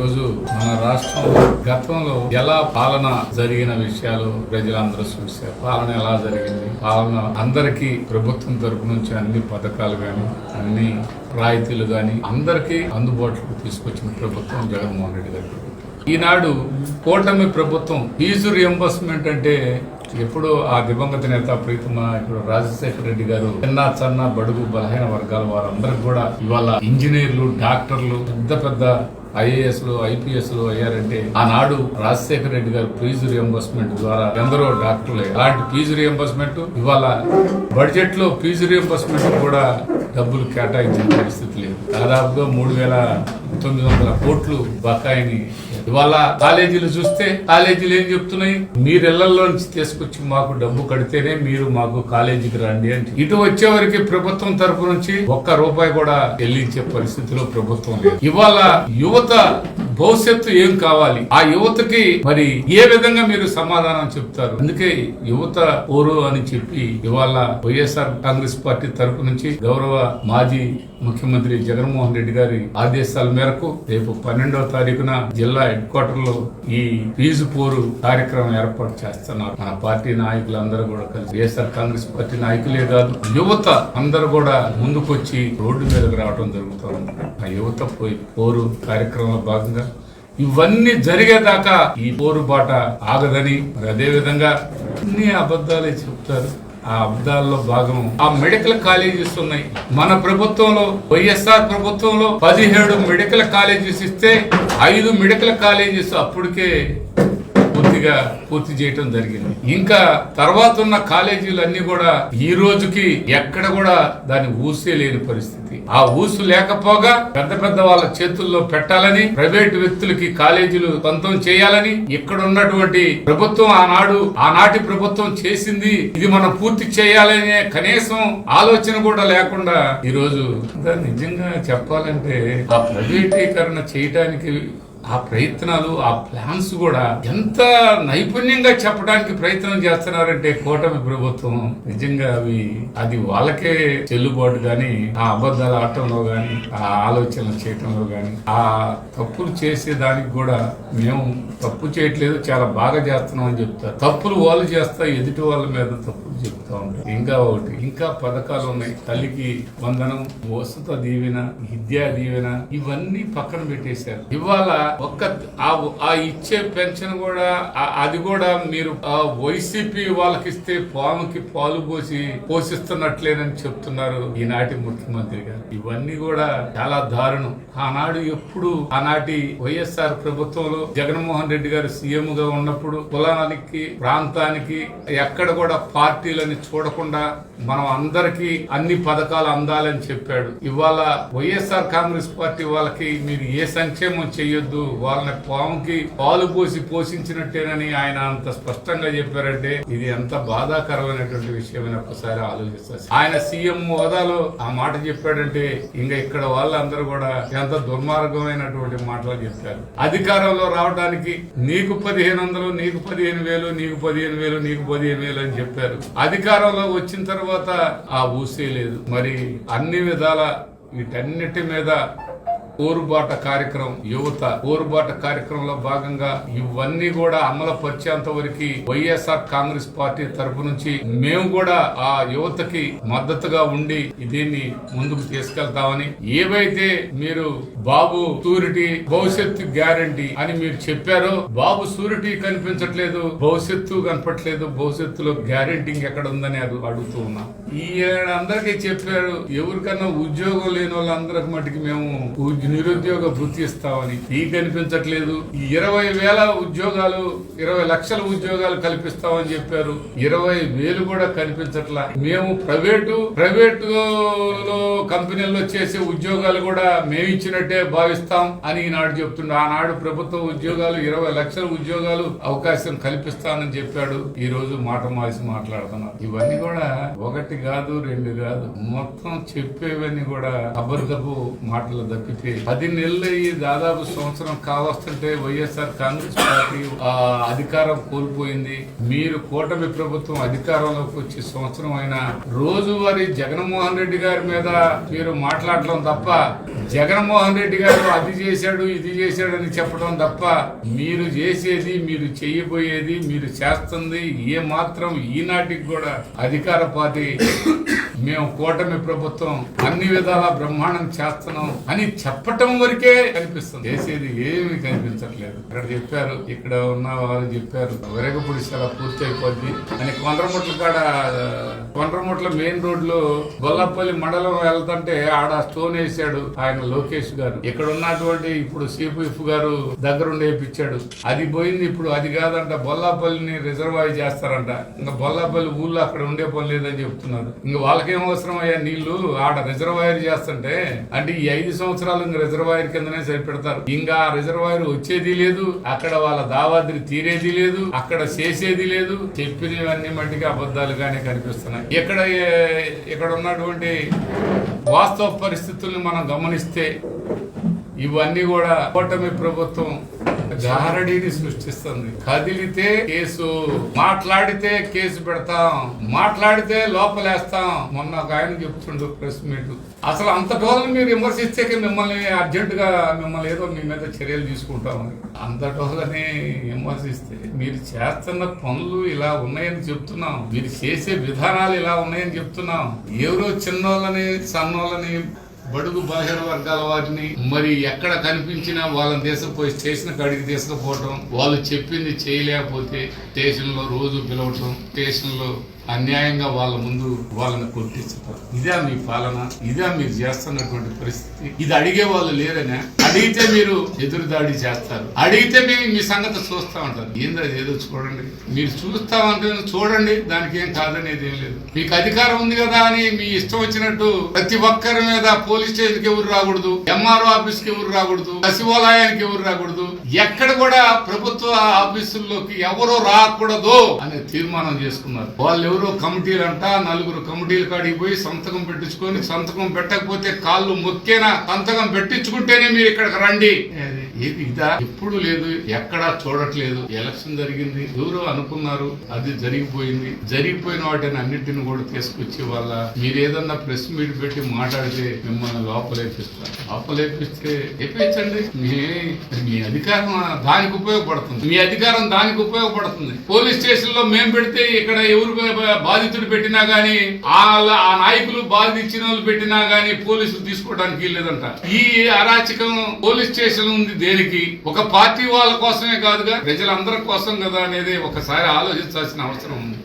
రోజు మన రాష్ట్రంలో గతంలో ఎలా పాలన జరిగిన విషయాలు ప్రజలందరూ చూశారు. పాలన ఎలా జరిగింది? పాలన అందరికీ ప్రభుత్వం తరపు నుంచి అన్ని పథకాలు గాని అన్ని రాయితీలు గాని అందరికీ అందుబాటులోకి తీసుకొచ్చిన ప్రభుత్వం జగన్మోహన్ రెడ్డి గారి ఈనాడు కూటమి ప్రభుత్వం ఫీజు రియంబర్స్మెంట్ అంటే ఎప్పుడు ఆ దివంగత నేత ప్రీతమ ఇప్పుడు రాజశేఖర రెడ్డి గారు చిన్న చన్న బడుగు బలహీన వర్గాల వారందరికి కూడా ఇవాళ ఇంజనీర్లు డాక్టర్లు పెద్ద పెద్ద ఐఏఎస్లు ఐపీఎస్లు అయ్యారంటే ఆనాడు రాజశేఖర రెడ్డి గారు ఫీజు రియంబర్స్మెంట్ ద్వారా ఎందరో డాక్టర్లు అలాంటి ఫీజు రియంబర్స్మెంట్ ఇవాళ బడ్జెట్లో ఫీజు రియంబర్స్మెంట్ కూడా డబ్బులు కేటాయించిన పరిస్థితి లేదు. దాదాపుగా మూడు వేల తొమ్మిది వందల కోట్లు బకాయిని. ఇవాళ కాలేజీలు చూస్తే కాలేజీలు ఏం చెప్తున్నాయి? మీరు ఇళ్ళలోంచి తీసుకొచ్చి మాకు డబ్బు కడితేనే మీరు మాకు కాలేజీకి రండి అంటే. ఇటు వచ్చేవరకు ప్రభుత్వం తరపు నుంచి ఒక్క రూపాయి కూడా చెల్లించే పరిస్థితిలో ప్రభుత్వం లేదు. ఇవాళ యువత భవిష్యత్తు ఏం కావాలి? ఆ యువతకి మరి ఏ విధంగా మీరు సమాధానం చెప్తారు? అందుకే యువత ఓరు అని చెప్పి ఇవాళ వైఎస్ఆర్ కాంగ్రెస్ పార్టీ తరపు నుంచి గౌరవ మాజీ ముఖ్యమంత్రి జగన్మోహన్ రెడ్డి గారి ఆదేశాల మేరకు రేపు పన్నెండవ తారీఖున జిల్లా హెడ్ క్వార్టర్లో ఈ ఫీజు పోరు కార్యక్రమం ఏర్పాటు చేస్తున్నారు. మన పార్టీ నాయకులందరూ కూడా కలిసి వైఎస్ఆర్ కాంగ్రెస్ పార్టీ నాయకులే కాదు యువత అందరూ కూడా ముందుకొచ్చి రోడ్డు మీదకి రావడం జరుగుతుంది. ఆ యువత పోయి పోరు కార్యక్రమంలో భాగంగా ఇవన్నీ జరిగేదాకా ఈ పోరు బాట ఆగదని మరి అదే విధంగా అన్ని అబద్ధాలే చెప్తారు. ఆ అబ్దాల్లో భాగం ఆ మెడికల్ కాలేజెస్ ఉన్నాయి. మన ప్రభుత్వంలో వైఎస్ఆర్ ప్రభుత్వంలో పదిహేడు మెడికల్ కాలేజెస్ ఇస్తే ఐదు మెడికల్ కాలేజెస్ అప్పటికే పూర్తిగా పూర్తి చేయటం జరిగింది. ఇంకా తర్వాత ఉన్న కాలేజీలు అన్ని కూడా ఈ రోజుకి ఎక్కడ కూడా దాన్ని ఊసే లేని పరిస్థితి. ఆ ఊసు లేకపోగా పెద్ద పెద్ద వాళ్ళ చేతుల్లో పెట్టాలని ప్రైవేట్ వ్యక్తులకి కాలేజీలు సొంతం చేయాలని ఇక్కడ ఉన్నటువంటి ప్రభుత్వం ఆనాడు ఆనాటి ప్రభుత్వం చేసింది ఇది మనం పూర్తి చేయాలనే కనీసం ఆలోచన కూడా లేకుండా ఈ రోజు. నిజంగా చెప్పాలంటే ఆ ప్రైవేటీకరణ చేయటానికి ఆ ప్రయత్నాలు ఆ ప్లాన్స్ కూడా ఎంత నైపుణ్యంగా చెప్పడానికి ప్రయత్నం చేస్తున్నారంటే కూటమి ప్రభుత్వం నిజంగా అవి అది వాళ్ళకే చెల్లుబాటు గాని ఆ అబద్ధాలు ఆడటంలో గాని ఆ ఆలోచనలు చేయటంలో గాని ఆ తప్పులు చేసే దానికి కూడా మేము తప్పు చేయట్లేదు చాలా బాగా చేస్తున్నాం అని చెప్తారు. తప్పులు వాళ్ళు చేస్తా ఎదుటి వాళ్ళ మీద తప్పులు చెప్తాం. ఇంకా ఒకటి. ఇంకా పథకాలు ఉన్నాయి. తల్లికి వందనం వసత దీవెన విద్యా దీవెన ఇవన్నీ పక్కన పెట్టేశారు. ఇవాళ ఒక్క ఆ ఇచ్చే పెన్షన్ కూడా అది కూడా మీరు ఆ వైసీపీ వాళ్ళకి ఇస్తే పాముకి పాలు పోసి పోషిస్తున్నట్లేనని చెప్తున్నారు ఈనాటి ముఖ్యమంత్రి గారు. ఇవన్నీ కూడా చాలా దారుణం. ఆనాడు ఎప్పుడు ఆనాటి వైఎస్ఆర్ ప్రభుత్వంలో జగన్మోహన్ రెడ్డి గారు సీఎం గా ఉన్నప్పుడు కులానికి ప్రాంతానికి ఎక్కడ కూడా పార్టీలని చూడకుండా మనం అందరికీ అన్ని పథకాలు అందాలని చెప్పాడు. ఇవాళ వైఎస్ఆర్ కాంగ్రెస్ పార్టీ వాళ్ళకి మీరు ఏ సంక్షేమం చేయొద్దు వాళ్ళని పాముకి పాలు పోసి పోషించినట్టేనని ఆయన అంత స్పష్టంగా చెప్పారంటే ఇది ఎంత బాధాకరమైనటువంటి విషయమని ఒక్కసారి ఆలోచిస్తారు ఆయన సీఎం హోదాలో ఆ మాట చెప్పాడంటే ఇంకా ఇక్కడ వాళ్ళందరూ కూడా ఎంత దుర్మార్గమైనటువంటి మాటలు చెప్పారు. అధికారంలో రావడానికి నీకు పదిహేను వందలు నీకు పదిహేను వేలు నీకు పదిహేను వేలు నీకు పదిహేను వేలు అని చెప్పారు. అధికారంలో వచ్చిన తర్వాత ఆ ఊసే లేదు. మరి అన్ని విధాల వీటన్నిటి మీద పోరుబాట కార్యక్రమం యువత పోరుబాట కార్యక్రమంలో భాగంగా ఇవన్నీ కూడా అమలు పరిచేంత వరకు వైఎస్ఆర్ కాంగ్రెస్ పార్టీ తరపు నుంచి మేము కూడా ఆ యువతకి మద్దతుగా ఉండి దీన్ని ముందుకు తీసుకెళ్తామని ఏవైతే మీరు బాబు సూరిటీ భవిష్యత్తు గ్యారంటీ అని మీరు చెప్పారో బాబు సూరిటీ కనిపించట్లేదు భవిష్యత్తు కనపట్లేదు భవిష్యత్తులో గ్యారంటీ ఎక్కడ ఉందని అడుగుతూ ఉన్నా. ఈ అందరికీ చెప్పారు ఎవరికన్నా ఉద్యోగం లేని వాళ్ళందరికి మటుకి మేము నిరుద్యోగ వృత్తి ఇస్తామని ఈ కనిపించట్లేదు ఈ ఇరవై వేల ఉద్యోగాలు ఇరవై లక్షల ఉద్యోగాలు కల్పిస్తామని చెప్పారు. ఇరవై వేలు కూడా కనిపించట్లా. మేము ప్రైవేటు ప్రైవేటు లో కంపెనీల్లో చేసే ఉద్యోగాలు కూడా మేము ఇచ్చినట్టే భావిస్తాం అని ఈనాడు చెప్తుండే. ఆనాడు ప్రభుత్వ ఉద్యోగాలు ఇరవై లక్షల ఉద్యోగాలు అవకాశం కల్పిస్తానని చెప్పాడు. ఈ రోజు మాట మాసి మాట్లాడుతున్నారు. ఇవన్నీ కూడా ఒకటి కాదు రెండు కాదు మొత్తం చెప్పేవన్నీ కూడా అబద్ధపు మాటలు తప్పితే మనకి పది నెలలు అయ్యి దాదాపు సంవత్సరం కావస్తుంటే వైఎస్ఆర్ కాంగ్రెస్ పార్టీ ఆ, అధికారం కోల్పోయింది. మీరు కూటమి ప్రభుత్వం అధికారంలోకి వచ్చి సంవత్సరం అయినా రోజువారీ జగన్మోహన్ రెడ్డి గారి మీద మీరు మాట్లాడటం తప్ప జగన్మోహన్ రెడ్డి గారు అది చేశాడు ఇది చేశాడు అని చెప్పడం తప్ప మీరు చేసేది మీరు చేయబోయేది మీరు చేస్తుంది ఏ మాత్రం ఈనాటికి కూడా అధికార పార్టీ. మేము కూటమి ప్రభుత్వం అన్ని విధాలా బ్రహ్మాండం చేస్తున్నాం అని చెప్పటం వరకే కనిపిస్తుంది. చేసేది ఏమీ కనిపించట్లేదు. ఇక్కడ చెప్పారు ఇక్కడ ఉన్న వారు చెప్పారు వెరగపూడి చాలా పూర్తి అయిపోద్ది అని కొండ్రముట్ల కాడ కొండ్రముట్ల మెయిన్ రోడ్లో గొల్లపల్లి మండలం వెళ్తుంటే ఆడ స్టోన్ వేసాడు ఆయన లోకేష్ గారు. ఇక్కడ ఉన్నటువంటి ఇప్పుడు సిపిఎఫ్ గారు దగ్గరుండి వేయించాడు. అది పోయింది ఇప్పుడు అది కాదంట బొల్లాపల్లిని రిజర్వాయర్ చేస్తారంట. ఇంకా బొల్లాపల్లి ఊళ్ళో అక్కడ ఉండే పని లేదని చెప్తున్నారు. ఇంకా వాళ్ళకి అవసరం అయ్యా నీళ్ళు ఆడ రిజర్వాయర్ చేస్తుంటే అంటే ఈ ఐదు సంవత్సరాలు ఇంకా రిజర్వాయర్ కిందనే సరిపెడతారు. ఇంకా ఆ రిజర్వాయర్ వచ్చేది లేదు అక్కడ వాళ్ళ దావాద్రి తీరేది లేదు అక్కడ చేసేది లేదు. చెప్పినవన్నీ మట్టికి అబద్ధాలుగానే కనిపిస్తున్నాయి. ఇక్కడ ఇక్కడ ఉన్నటువంటి వాస్తవ పరిస్థితుల్ని మనం గమనిస్తే ఇవన్నీ కూడా కూటమి ప్రభుత్వం గారడీని సృష్టిస్తుంది. కదిలితే కేసు మాట్లాడితే కేసు పెడతాం మాట్లాడితే లోపలేస్తాం. మొన్న ఒక ఆయన చెప్తుండు ప్రెస్ మీట్. అసలు అంత టోల్ని మీరు విమర్శిస్తే మిమ్మల్ని అర్జెంట్గా మిమ్మల్ని ఏదో మీ మీద చర్యలు తీసుకుంటామని. అంత టోలని విమర్శిస్తే మీరు చేస్తున్న పనులు ఇలా ఉన్నాయని చెప్తున్నాం. మీరు చేసే విధానాలు ఇలా ఉన్నాయని చెప్తున్నాం. ఎవరో చిన్నోళ్ళని సన్నోళ్ళని బడుగు బలహీన వర్గాల వారిని మరి ఎక్కడ కనిపించినా వాళ్ళని తీసుకుపోయి స్టేషన్ కాడికి తీసుకుపోవటం. వాళ్ళు చెప్పింది చేయలేకపోతే స్టేషన్లో రోజు పిలవటం స్టేషన్లో అన్యాయంగా వాళ్ళ ముందు వాళ్ళని కొట్టించుతారు. ఇదే మీ పాలన ఇదే మీరు చేస్తున్నటువంటి పరిస్థితి. ఇది అడిగే వాళ్ళు లేరనే అడిగితే మీరు ఎదురు దాడి చేస్తారు. అడిగితే మీ మీ సంగతి చూస్తా ఉంటారు. ఏందో ఏదో చూడండి. మీరు చూస్తామంటే చూడండి దానికి ఏం కాదనేది ఏం లేదు. మీకు అధికారం ఉంది కదా అని మీ ఇష్టం వచ్చినట్టు ప్రతి ఒక్కరి మీద పోలీస్ స్టేషన్కి ఎవరు రాకూడదు ఎంఆర్ఓ ఆఫీస్కి ఎవరు రాకూడదు సచివాలయానికి ఎవరు రాకూడదు ఎక్కడ కూడా ప్రభుత్వ ఆఫీసుల్లోకి ఎవరు రాకూడదు అనే తీర్మానం చేసుకున్నారు. వాళ్ళు ఎవరో కమిటీలు అంట నలుగురు కమిటీల కాడికి పోయి సంతకం పెట్టించుకొని సంతకం పెట్టకపోతే కాళ్ళు మొక్కేనా? సంతకం పెట్టించుకుంటేనే మీరు ఇక్కడికి రండి. ఏది ఇదా? ఎప్పుడు లేదు ఎక్కడా చూడట్లేదు. ఎలక్షన్ జరిగింది. ఎవరో అనుకున్నారు అది జరిగిపోయింది. జరిగిపోయిన వాటిని అన్నిటిని కూడా తీసుకొచ్చి వాళ్ళ మీరు ఏదన్నా ప్రెస్ మీట్ పెట్టి మాట్లాడితే మిమ్మల్ని లోపలేపిస్తారు. లోపలేపిస్తే ఎప్పించండి మీ మీ అధికారం దానికి ఉపయోగపడుతుంది. మీ అధికారం దానికి ఉపయోగపడుతుంది. పోలీస్ స్టేషన్లో మేము పెడితే ఇక్కడ ఎవరు బాధితుడు పెట్టినా గానీ ఆ ఆ నాయకులు బాధించిన వాళ్ళు పెట్టినా గానీ పోలీసులు తీసుకోవడానికి వీల్లేదంట. ఈ అరాచకం పోలీస్ స్టేషన్ ఉంది దేనికి? ఒక పార్టీ వాళ్ళ కోసమే కాదుగా ప్రజలందరి కోసం కదా అనేది ఒకసారి ఆలోచించాల్సిన అవసరం ఉంది.